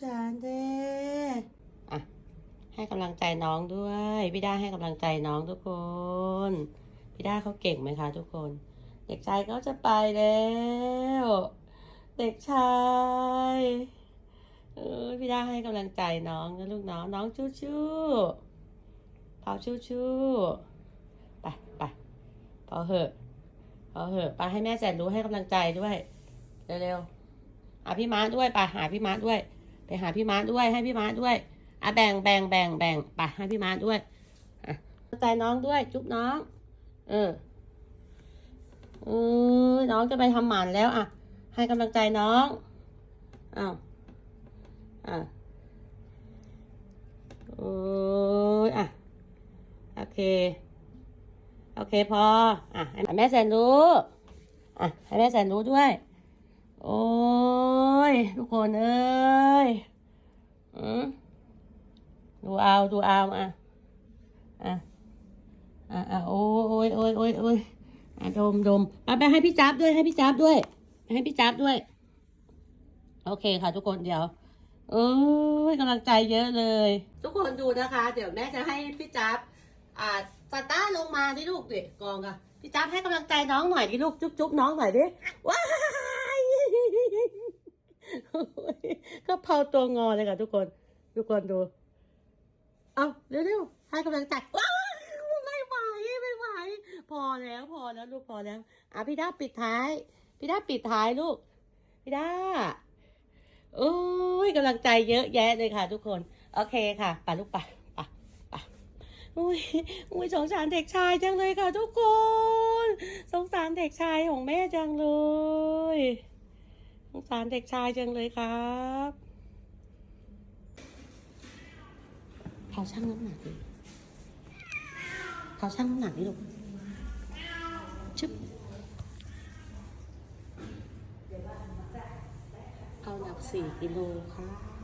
สารเด้อะให้กำลังใจน้องด้วยพี่ด้าให้กำลังใจน้องทุกคนพี่ด้าเขาเก่งไหมคะทุกคน เด็กชายเขาจะไปแล้ว เด็กชายเออพี่ด้าให้กำลังใจน้องนะลูกน้องน้องชู้ชู้เผาชู้ชู้ไปไปพอเหอะพอเหอะไปให้แม่แสนรู้ให้กำลังใจด้วยเร็วๆหาพี่ม้าด้วยไปหาพี่ม้าด้วย ไปหาพี่ม้าด้วยให้พี่ม้าด้วยอะแบ่งแบ่งแบ่งแบ่งไปให้พี่ม้าด้วยอะใจน้องด้วย จุ๊บน้อง เออเออน้องจะไปทำหมันแล้วอะ ให้กำลังใจน้องอ้าวอะโอ้ยอะโอเค โอเคพออะให้แม่แสนรู้อะให้แม่แสนรู้ด้วย โอ้ย ทุกคนเอ้ยอืมดูเอา ดูเอาอะ อะ อะอะโอ้ยโอ้ยโอ้ยโอ้ยอะดมดมเอาไปให้พี่จับด้วย ให้พี่จับด้วย ให้พี่จับด้วย โอเคค่ะ ทุกคนเดี๋ยวเอ้ยกำลังใจเยอะเลย ทุกคนดูนะคะ เดี๋ยวแม่จะให้พี่จับอ่าสตาร์ทลงมาดิลูกเด็กกองค่ะพี่จับให้กำลังใจน้องหน่อยดิลูกจุ๊บจุ๊บน้องหน่อยดิว้าย ก็เผาตัวงอเลยค่ะทุกคน ทุกคนดู เอาเร็วๆให้กำลังใจว้ายไม่ไหวไม่ไหว พอแล้วพอแล้วลูกพอแล้วอะพี่ด้าปิดท้าย พี่ด้าปิดท้ายลูก พี่ด้าโอ้ยกำลังใจเยอะแยะเลยค่ะ ทุกคน โอเคค่ะไปลูกไปไปไปอุ้ยอุ้ยสงสารเด็กชายจังเลยค่ะ ทุกคน สงสารเด็กชายของแม่จังเลย งสารเด็กชายจังเลยครับเขาชั่งน้ำหนักดิเขาชั่งน้ำหนักดิลูกชึบเอาหนักสี่กิโลครับ